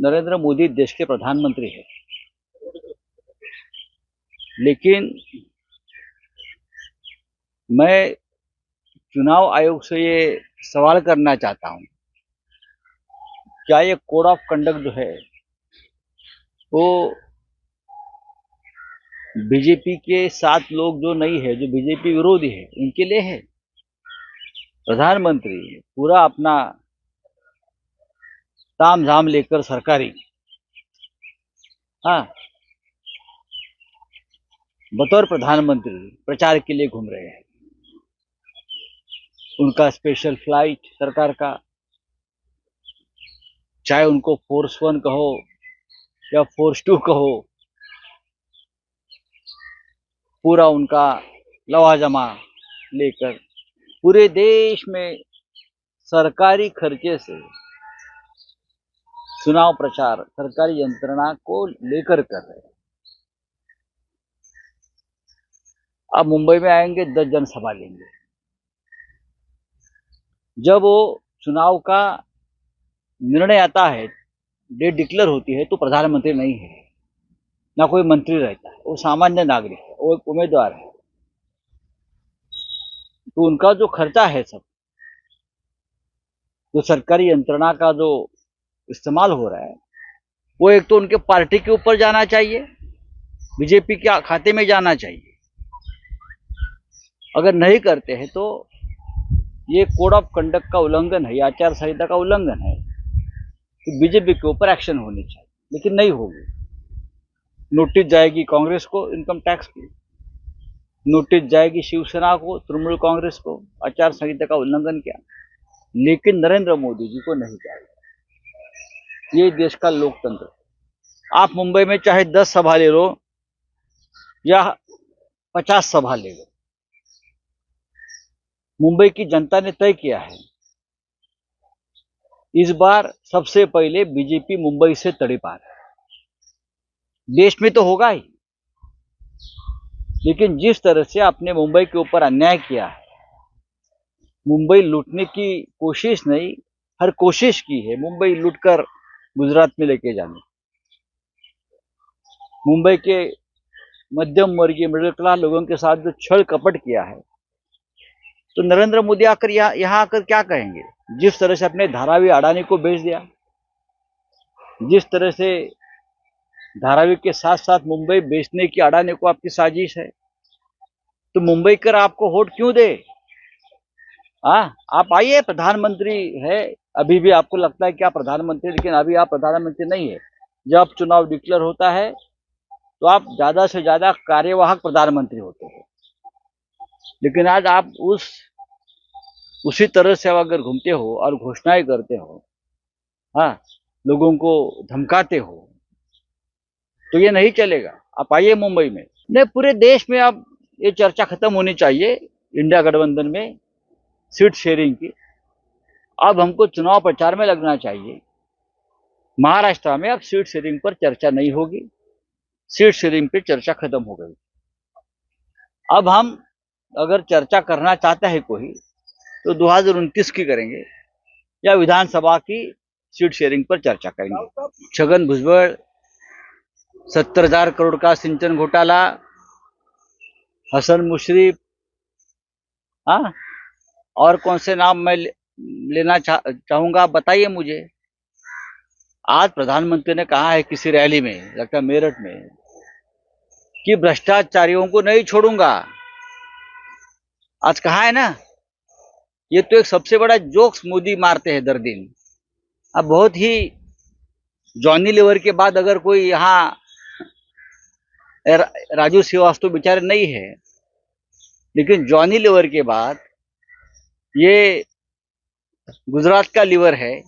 नरेंद्र मोदी देश के प्रधानमंत्री है। लेकिन मैं चुनाव आयोग से ये सवाल करना चाहता हूँ, क्या ये कोड ऑफ़ कंडक्ट जो है, वो बीजेपी के सात लोग जो नहीं है, जो बीजेपी विरोधी है, उनके लिए है? प्रधानमंत्री पूरा अपना ताम झाम लेकर सरकारी। हाँ। बतौर प्रधानमंत्री प्रचार के लिए घूम रहे हैं। उनका स्पेशल फ़्लाइट सरकार का। चाहे उनको फोर्स वन कहो या फोर्स टू कहो, पूरा उनका लवाजमा लेकर पूरे देश में सरकारी खर्चे से चुनाव प्रचार, सरकारी यंत्रणा को लेकर कर रहे हैं। अब मुंबई में आएँगे, दस जनसभा लेंगे। जब वो चुनाव का निर्णय आता है, डेट डिक्लेयर होती है तो प्रधानमंत्री नहीं है। ना कोई मंत्री रहता है। वो सामान्य नागरिक है, वो एक उम्मीदवार है। तो उनका जो खर्चा है सब, जो सरकारी यंत्रणा का जो इस्तेमाल हो रहा है, वो एक तो उनके पार्टी के ऊपर जाना चाहिए, बीजेपी के खाते में जाना चाहिए। अगर नहीं करते हैं तो ये कोड ऑफ़ कंडक्ट का उल्लंघन है आचार संहिता का उल्लंघन है तो बीजेपी के ऊपर एक्शन होनी चाहिए, लेकिन नहीं होगी। नोटिस जाएगी कांग्रेस को इनकम टैक्स की। नोटिस जाएगी शिवसेना को, तृणमूल कांग्रेस को, आचार संहिता का उल्लंघन किया। लेकिन नरेंद्र मोदी जी को नहीं जाएगा ये देश का लोकतंत्र आप मुंबई में चाहे दस सभा ले लो या पचास सभा ले लो, मुंबई की जनता ने तय किया है। इस बार सबसे पहले बीजेपी मुंबई से तड़े पार है। देश में तो होगा ही, लेकिन जिस तरह से आपने मुंबई के ऊपर अन्याय किया है, मुंबई लूटने की कोशिश नहीं, हर कोशिश की है मुंबई लूटकर गुजरात में लेके जाने। मुंबई के मध्यम वर्गीय मिडिल क्लास लोगों के साथ जो छल कपट किया है तो नरेंद्र मोदी आकर यहाँ आकर क्या कहेंगे? जिस तरह से अपने धारावी अडानी को बेच दिया जिस तरह से धारावी के साथ साथ मुंबई बेचने की अडानी को आपकी साजिश है तो मुंबई कर आपको वोट क्यों दे? आ, आप आइए प्रधानमंत्री है अभी भी आपको लगता है कि आप प्रधानमंत्री लेकिन अभी आप प्रधानमंत्री नहीं है। जब चुनाव डिक्लेयर होता है तो आप ज़्यादा से ज़्यादा कार्यवाहक प्रधानमंत्री होते हैं। लेकिन आज आप उस, उसी तरह से अगर घूमते हो और घोषणाएँ करते हो हाँ लोगों को धमकाते हो तो ये नहीं चलेगा। आप आइए मुंबई में। नहीं, पूरे देश में अब ये चर्चा खत्म होनी चाहिए, इंडिया गठबंधन में सीट शेयरिंग की। अब हमको चुनाव प्रचार में लगना चाहिए। महाराष्ट्र में अब सीट शेयरिंग पर चर्चा नहीं होगी। सीट शेयरिंग पे चर्चा खत्म हो गई। अब हम अगर चर्चा करना चाहता है कोई तो दो की करेंगे या विधानसभा की सीट शेयरिंग पर चर्चा करेंगे। छगन भुजबल, सत्तर हज़ार करोड़ का सिंचन घोटाला, हसन मुशरीफ हाँ और कौन से नाम मैं लेना चाह चाहूँगा बताइए मुझे। आज प्रधानमंत्री ने कहा है किसी रैली में, लगता मेरठ में, कि भ्रष्टाचारियों को नहीं छोड़ूँगा। आज कहा है ना, ये तो एक सबसे बड़ा जोक्स मोदी मारते हैं दर दिन। अब बहुत ही जॉनी लेवर के बाद अगर कोई यहाँ राजू श्रीवास्तव बेचारे नहीं है, लेकिन जॉनी लेवर के बाद ये गुजरात का लीवर है,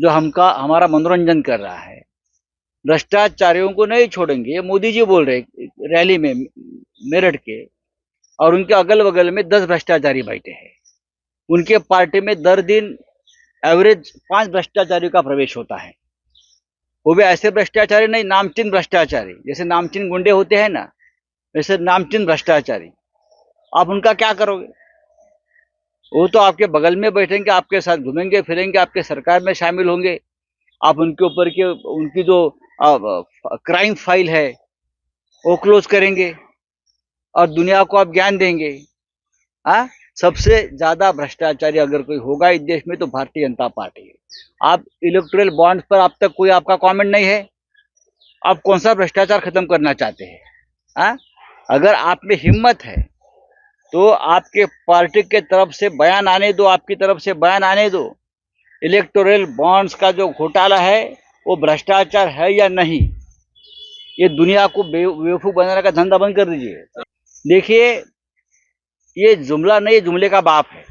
जो हमका, हमारा मनोरंजन कर रहा है। भ्रष्टाचारियों को नहीं छोड़ेंगे, मोदी जी बोल रहे रैली में, मेरठ के, और उनके अगल बगल में दस भ्रष्टाचारी बैठे हैं। उनके पार्टी में दर दिन एवरेज पाँच भ्रष्टाचारी का प्रवेश होता है। वो भी ऐसे भ्रष्टाचारी नहीं, नामचीन भ्रष्टाचारी, जैसे नामचीन गुंडे होते हैं ना, वैसे नामचीन भ्रष्टाचारी। आप उनका क्या करोगे? वो तो आपके बगल में बैठेंगे, आपके साथ घूमेंगे, फिरेंगे, आपके सरकार में शामिल होंगे। आप उनके ऊपर के, उनकी जो क्राइम फ़ाइल है, वो क्लोज करेंगे और दुनिया को आप ज्ञान देंगे। हाँ सबसे ज़्यादा भ्रष्टाचारी अगर कोई होगा इस देश में तो भारतीय जनता पार्टी है। आप इलेक्ट्रल बॉन्ड्स पर अब तक कोई आपका कमेंट नहीं है। आप कौन सा भ्रष्टाचार खत्म करना चाहते हाँ? अगर आप में हिम्मत है तो आपके पार्टी के तरफ़ से बयान आने दो, आपकी तरफ़ से बयान आने दो। इलेक्टोरल बॉन्ड्स का जो घोटाला है, वो भ्रष्टाचार है या नहीं? ये दुनिया को बेवकूफ़ बनाने का धंधा बंद कर दीजिए। देखिए, ये जुमला नहीं जुमले का बाप है।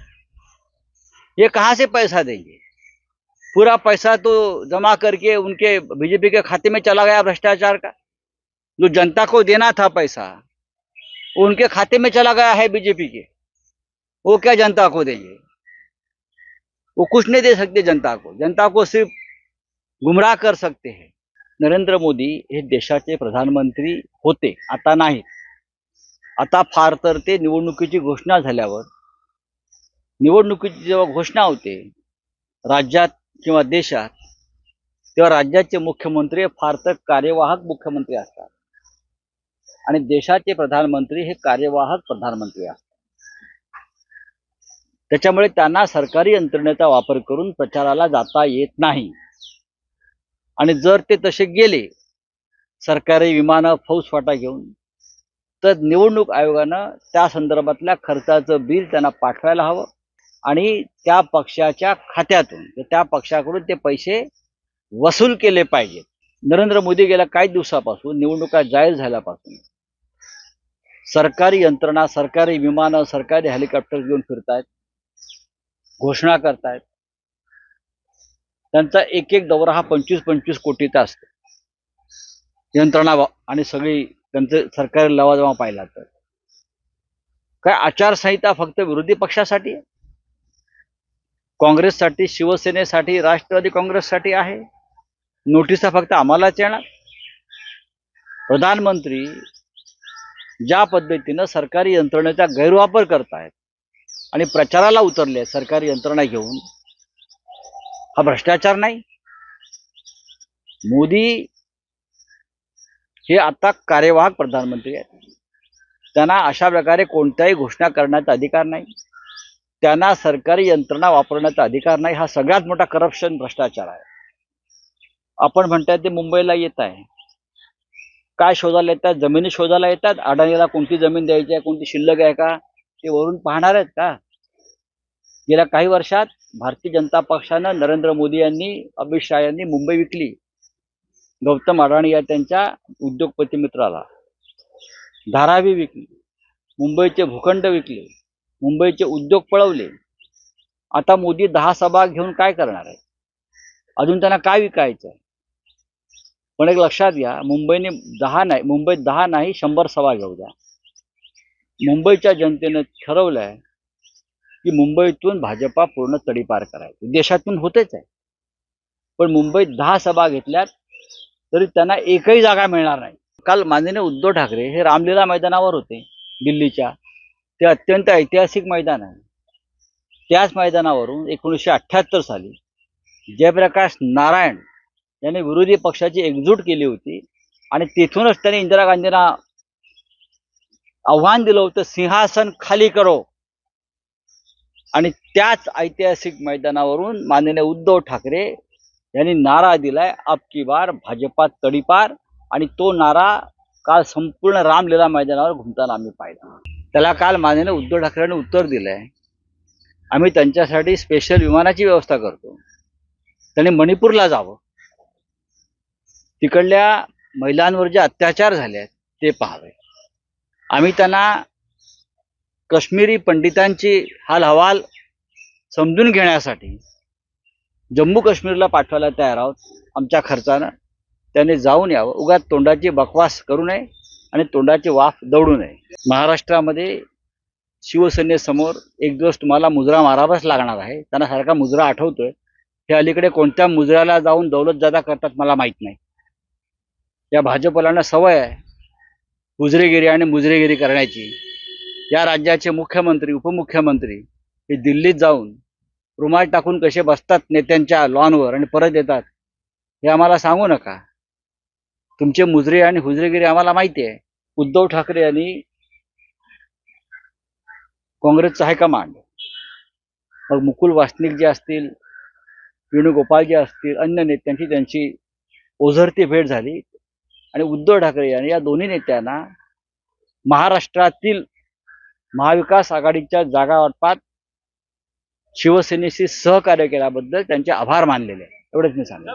ये कहाँ से पैसा देंगे? पूरा पैसा तो जमा करके उनके बीजेपी के खाते में चला गया भ्रष्टाचार का। जो जनता को देना था पैसा उनके खाते में चला गया है बीजेपी के। वो क्या जनता को देंगे वो कुछ नहीं दे सकते जनता को। जनता को सिर्फ गुमराह कर सकते हैं। नरेंद्र मोदी हे देशाचे प्रधानमंत्री होते आता नाहीत आता फार तर ते निवडणुकीची घोषणा झाल्यावर निवडणुकीची जेव्हा घोषणा होते राज्यात किंवा देशात तेव्हा राज्याचे मुख्यमंत्री फार तर कार्यवाहक मुख्यमंत्री असतात. आणि देशाचे प्रधानमंत्री हे कार्यवाहक प्रधानमंत्री असतात त्याच्यामुळे त्यांना सरकारी यंत्रणेचा वापर करून प्रचाराला जाता येत नाही. आणि जर ते तसे गेले सरकारी विमानं फौजफाटा घेऊन तर निवडणूक आयोगानं त्या संदर्भातल्या खर्चाचं बिल त्यांना पाठवायला हवं आणि त्या पक्षाच्या खात्यातून त्या पक्षाकडून ते पैसे वसूल केले पाहिजेत. नरेंद्र मोदी गेल्या काही दिवसापासून निवडणुका जाहीर झाल्यापासून सरकारी यंत्रणा सरकारी विमानं सरकारी हेलिकॉप्टर घेऊन फिरतायत घोषणा करतायत. त्यांचा एक एक दौरा हा पंचवीस पंचवीस कोटीचा असतो. यंत्रणा आणि सगळी त्यांचे सरकारी लवाजमा पाहिला तर. काय आचारसंहिता फक्त विरोधी पक्षासाठी? आहे काँग्रेससाठी शिवसेनेसाठी राष्ट्रवादी काँग्रेससाठी आहे? नोटिसा फक्त आम्हालाच येणार? प्रधानमंत्री ज्या पद्धतीनं सरकारी यंत्रणेचा गैरवापर करतायत आणि प्रचाराला उतरले सरकारी यंत्रणा घेऊन हा भ्रष्टाचार नाही. मोदी हे आता कार्यवाहक प्रधानमंत्री आहेत. त्यांना अशा प्रकारे कोणत्याही घोषणा करण्याचा अधिकार नाही. त्यांना सरकारी यंत्रणा वापरण्याचा अधिकार नाही. हा सगळ्यात मोठा करप्शन भ्रष्टाचार आहे. आपण म्हणताय ते मुंबईला येत आहे. काय शोधायला येतात? जमिनी शोधायला येतात? अडाणीला कोणती जमीन द्यायची आहे? कोणती शिल्लक आहे का? ते वरून पाहणार आहेत का? गेल्या काही वर्षात भारतीय जनता पक्षानं नरेंद्र मोदी यांनी अमित शहा यांनी मुंबई विकली. गौतम अडाणी या त्यांच्या उद्योगपती मित्राला. धारावी विकली. मुंबईचे भूखंड विकले. मुंबईचे उद्योग पळवले. आता मोदी दहा सभा घेऊन काय करणार आहे अजून त्यांना काय विकायचं आहे पण एक लक्षात घ्या मुंबईने दहा नाही मुंबईत दहा नाही शंभर सभा घेऊ द्या. मुंबईच्या जनतेनं ठरवलंय की मुंबईतून भाजपा पूर्ण तडीपार करायची. देशातून होतेच आहे. पण मुंबईत दहा सभा घेतल्यात तरी त्यांना एकही जागा मिळणार नाही. काल माननीय उद्धव ठाकरे हे रामलीला मैदानावर होते दिल्लीच्या. ते अत्यंत ऐतिहासिक मैदान आहे. त्याच मैदानावरून एकोणीसशे अठ्ठ्याहत्तर साली जयप्रकाश नारायण यांनी विरोधी पक्षाची एकजूट केली होती. आणि तिथूनच त्यांनी इंदिरा गांधींना आव्हान दिलं होतं सिंहासन खाली करो. आणि त्याच ऐतिहासिक मैदानावरून माननीय उद्धव ठाकरे यांनी नारा दिलाय अब की बार भाजपा तडीपार. आणि तो नारा काल संपूर्ण रामलीला मैदानावर घुमताना आम्ही पाहिला. त्याला काल माननीय उद्धव ठाकरेंनी उत्तर दिलंय. आम्ही त्यांच्यासाठी स्पेशल विमानाची व्यवस्था करतो. त्यांनी मणिपूरला जावं. तिकडल्या महिलांवर जे अत्याचार झाले आहेत ते पाहावे. आम्ही त्यांना कश्मीरी पंडितांची हाल हवाल समजून घेण्यासाठी जम्मू काश्मीरला पाठवायला तयार आहोत. आमच्या खर्चानं त्याने जाऊन यावं. उगाच तोंडाची बकवास करू नये आणि तोंडाची वाफ दौडू नये. महाराष्ट्रामध्ये शिवसेनेसमोर एक दिवस तुम्हाला मुजरा मारावाच लागणार आहे. त्यांना सारखा मुजरा आठवतोय. हे अलीकडे कोणत्या मुजऱ्याला जाऊन दौलत जादा करतात मला माहीत नाही. या भाजपलांना सवय आहे हुजरेगिरी आणि मुजरेगिरी करण्याची. या राज्याचे मुख्यमंत्री उपमुख्यमंत्री हे दिल्लीत जाऊन रुमाल टाकून कसे बसतात नेत्यांच्या लॉनवर आणि परत येतात हे आम्हाला सांगू नका. तुमचे मुजरे आणि हुजरेगिरी आम्हाला माहिती आहे. उद्धव ठाकरे यांनी काँग्रेसचा हायकमांड मग मुकुल वासनिक जे असतील वेणुगोपाल जे असतील अन्य नेत्यांची त्यांची ओझरती भेट झाली. आणि उद्धव ठाकरे यांनी या दोन्ही नेत्यांना महाराष्ट्रातील महाविकास आघाडीच्या जागावाटपात शिवसेनेशी सहकार्य केल्याबद्दल त्यांचे आभार मानलेले आहे. एवढंच मी सांगेन